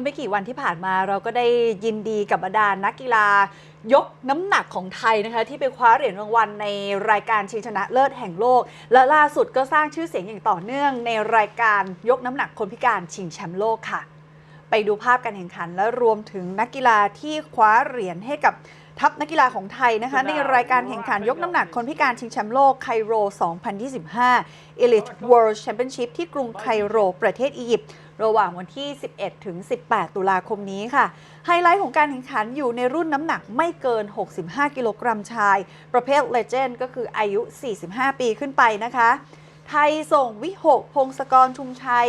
อไม่กี่วันที่ผ่านมาเราก็ได้ยินดีกับบรรดานักกีฬายกน้ำหนักของไทยนะคะที่ไปคว้าเหรียญรางวัลในรายการชิงชนะเลิศแห่งโลก และล่าสุดก็สร้างชื่อเสียงอย่างต่อเนื่องในรายการยกน้ำหนักคนพิการชิงแชมป์โลกค่ะ ไปดูภาพการแข่งขันและรวมถึงนักกีฬาที่คว้าเหรียญให้กับ ทัพนักกีฬาของไทยนะคะ ในรายการแข่งขันยกน้ำหนักคนพิการชิงแชมป์โลกไคโร 2025 Elite World Championship ที่กรุงไคโร ประเทศอียิปต์ระหว่างวันที่ 11 ถึง 18 ตุลาคมนี้ค่ะ ไฮไลท์ของการแข่งขันอยู่ในรุ่นน้ำหนักไม่เกิน 65 กิโลกรัมชาย ประเภท Legend ก็คืออายุ 45 ปีขึ้นไปนะคะ ไทยส่งวิหกพงศกรชุมชัย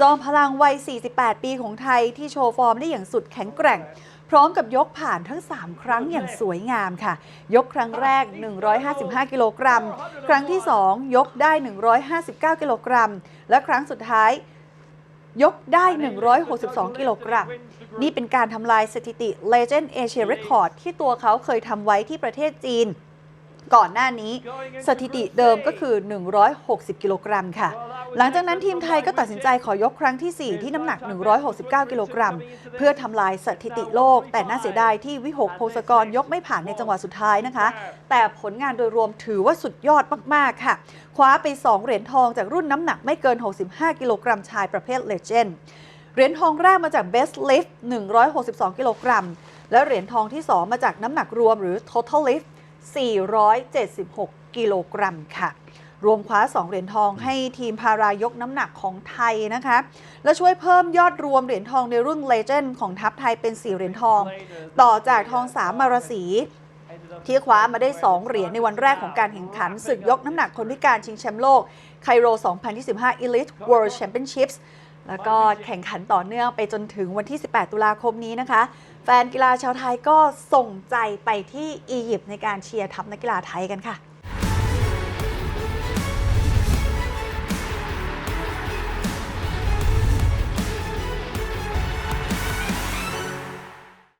จอมพลังวัย 48 ปีของไทยที่โชว์ฟอร์มได้อย่างสุดแข็งแกร่งพ ร้อมกับยกผ่านทั้ง 3 ครั้งอย่างสวยงามค่ะ ยกครั้งแรก 155 กิโลกรัม ครั้งที่ 2 ยกได้ 159 กิโลกรัม และครั้งสุดท้ายยกได้ 162 กิโลกรัม นี่เป็นการทำลายสถิติ Legend Asia Record ที่ตัวเขาเคยทำไว้ที่ประเทศจีน ก่อนหน้านี้ สถิติเดิมก็คือ 160 กิโลกรัมค่ะ หลังจากนั้นทีมไทยก็ตัดสินใจขอยกครั้งที่ 4 ที่น้ำหนัก 169 กิโลกรัม เพื่อทำลายสถิติโลก แต่น่าเสียดายที่วิหกพงศกรยกไม่ผ่านในจังหวะสุดท้ายนะคะ แต่ผลงานโดยรวมถือว่าสุดยอดมาก ๆ ค่ะ คว้าไป 2 เหรียญทองจากรุ่นน้ำหนักไม่เกิน 65 กิโลกรัมชายประเภทเลเจนด์เหรียญทองแรกมาจาก Best Lift 162 กิโลกรัม และเหรียญทองที่ 2 มาจากน้ำหนักรวมหรือ Total Lift 476 กิโลกรัมค่ะ รวมคว้า 2 เหรียญทองให้ทีมพารายกน้ำหนักของไทยนะคะ และช่วยเพิ่มยอดรวมเหรียญทองในรุ่นเลเจนด์ของทัพไทยเป็น 4 เหรียญทอง ต่อจากทองสามมารสีที่คว้ามาได้ 2 เหรียญในวันแรกของการแข่งขันศึกยกน้ำหนักคนพิการชิงแชมป์โลกไคโร 2025 Elite World Championships แล้วก็แข่งขันต่อเนื่องไปจนถึงวันที่ 18 ตุลาคมนี้นะคะ แฟนกีฬาชาวไทยก็ส่งใจไปที่อียิปต์ในการเชียร์ทัพนักกีฬาไทยกันค่ะ